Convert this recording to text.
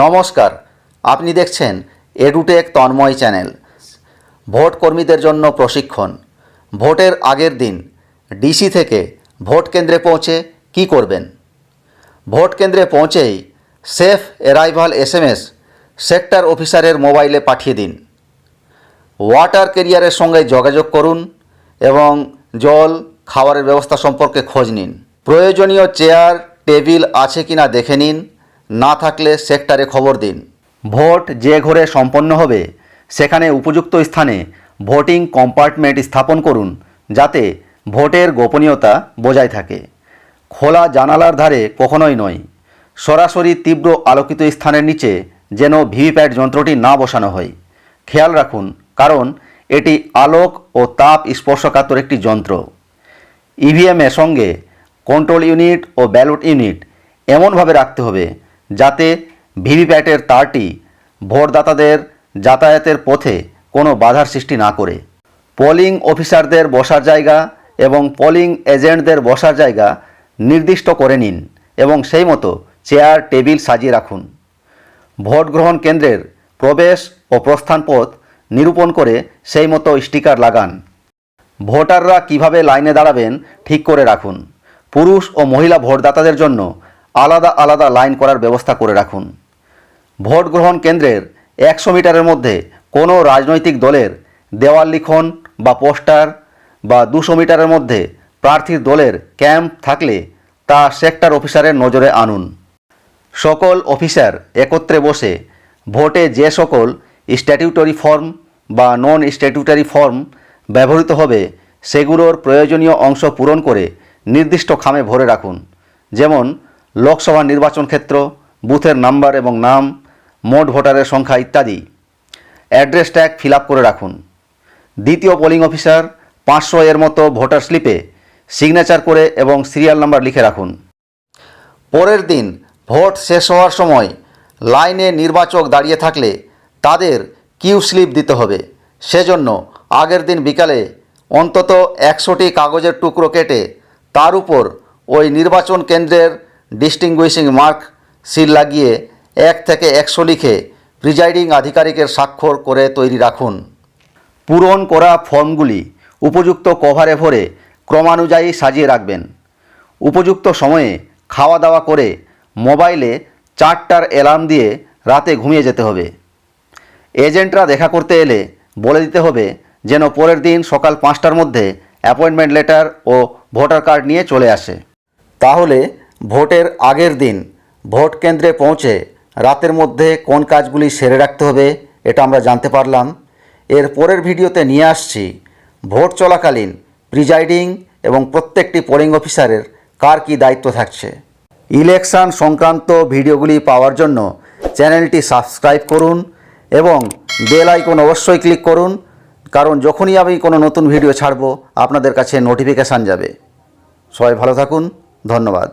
নমস্কার, আপনি দেখছেন এডুটেক তন্ময় চ্যানেল। ভোট কর্মীদের জন্য প্রশিক্ষণ। ভোটের আগের দিন ডিসি থেকে ভোট কেন্দ্রে পৌঁছে কি করবেন? ভোট কেন্দ্রে পৌঁছেই সেফ অ্যারাইভাল এসএমএস সেক্টর অফিসারের মোবাইলে পাঠিয়ে দিন। ওয়াটার কেরিয়ারের সঙ্গে যোগাযোগ করুন এবং জল, খাবারের ব্যবস্থা সম্পর্কে খোঁজ নিন। প্রয়োজনীয় চেয়ার, টেবিল আছে কিনা দেখে নিন। না থাকলে সেক্টরে খবর দিন। ভোট যে ঘরে সম্পন্ন হবে, সেখানে উপযুক্ত স্থানে ভোটিং কম্পার্টমেন্ট স্থাপন করুন, যাতে ভোটের গোপনীয়তা বজায় থাকে। খোলা জানালার ধারে কখনোই নয়, সরাসরি তীব্র আলোকিত স্থানের নিচে যেন ভিভিপ্যাট যন্ত্রটি না বসানো হয়। খেয়াল রাখুন, কারণ এটি আলোক ও তাপ স্পর্শকাতর একটি যন্ত্র। ইভিএমের সঙ্গে কন্ট্রোল ইউনিট ও ব্যালট ইউনিট এমনভাবে রাখতে হবে যাতে ভিভিপ্যাটের তারটি ভোটদাতাদের যাতায়াতের পথে কোনো বাধার সৃষ্টি না করে। পোলিং অফিসারদের বসার জায়গা এবং পোলিং এজেন্টদের বসার জায়গা নির্দিষ্ট করে নিন এবং সেই মতো চেয়ার, টেবিল সাজিয়ে রাখুন। ভোট গ্রহণ কেন্দ্রের প্রবেশ ও প্রস্থান পথ নিরূপণ করে সেই মতো স্টিকার লাগান। ভোটাররা কীভাবে লাইনে দাঁড়াবেন ঠিক করে রাখুন। পুরুষ ও মহিলা ভোটদাতাদের জন্য আলাদা আলাদা লাইন করার ব্যবস্থা করে রাখুন। ভোট গ্রহণ কেন্দ্রের একশো মিটারের মধ্যে কোনো রাজনৈতিক দলের দেওয়াল লিখন বা পোস্টার বা দুশো মিটারের মধ্যে প্রার্থীর দলের ক্যাম্প থাকলে তা সেক্টর অফিসারের নজরে আনুন। সকল অফিসার একত্রে বসে ভোটে যে সকল স্ট্যাটিউটরি ফর্ম বা নন স্ট্যাটিউটারি ফর্ম ব্যবহৃত হবে, সেগুলোর প্রয়োজনীয় অংশ পূরণ করে নির্দিষ্ট খামে ভরে রাখুন। যেমন লোকসভা নির্বাচন ক্ষেত্র, বুথের নাম্বার এবং নাম, মোট ভোটারের সংখ্যা ইত্যাদি। অ্যাড্রেস ট্যাগ ফিল করে রাখুন। দ্বিতীয় পোলিং অফিসার পাঁচশো এর মতো ভোটার স্লিপে সিগনেচার করে এবং সিরিয়াল নাম্বার লিখে রাখুন। পরের দিন ভোট শেষ হওয়ার সময় লাইনে নির্বাচক দাঁড়িয়ে থাকলে তাদের কিউ স্লিপ দিতে হবে। সেজন্য আগের দিন বিকালে অন্তত একশোটি কাগজের টুকরো কেটে তার উপর ওই নির্বাচন কেন্দ্রের ডিস্টিংগুইশিং মার্ক সিল লাগিয়ে এক থেকে একশো লিখে প্রিজাইডিং আধিকারিকের স্বাক্ষর করে তৈরি রাখুন। পূরণ করা ফর্মগুলি উপযুক্ত কভারে ভরে ক্রমানুযায়ী সাজিয়ে রাখবেন। উপযুক্ত সময়ে খাওয়া দাওয়া করে মোবাইলে চারটার অ্যালার্ম দিয়ে রাতে ঘুমিয়ে যেতে হবে। এজেন্টরা দেখা করতে এলে বলে দিতে হবে যেন পরের দিন সকাল পাঁচটার মধ্যে অ্যাপয়েন্টমেন্ট লেটার ও ভোটার কার্ড নিয়ে চলে আসে। তাহলে ভোটের আগের দিন ভোট কেন্দ্রে পৌঁছে রাতের মধ্যে কোন কাজগুলি সেরে রাখতে হবে এটা আমরা জানতে পারলাম। এর পরের ভিডিওতে নিয়ে আসছি ভোট চলাকালীন প্রিজাইডিং এবং প্রত্যেকটি পোলিং অফিসারের কার কী দায়িত্ব থাকছে। ইলেকশন সংক্রান্ত ভিডিওগুলি পাওয়ার জন্য চ্যানেলটি সাবস্ক্রাইব করুন এবং বেল আইকন অবশ্যই ক্লিক করুন, কারণ যখনই আমি কোনো নতুন ভিডিও ছাড়বো, আপনাদের কাছে নোটিফিকেশান যাবে। সবাই ভালো থাকুন, ধন্যবাদ।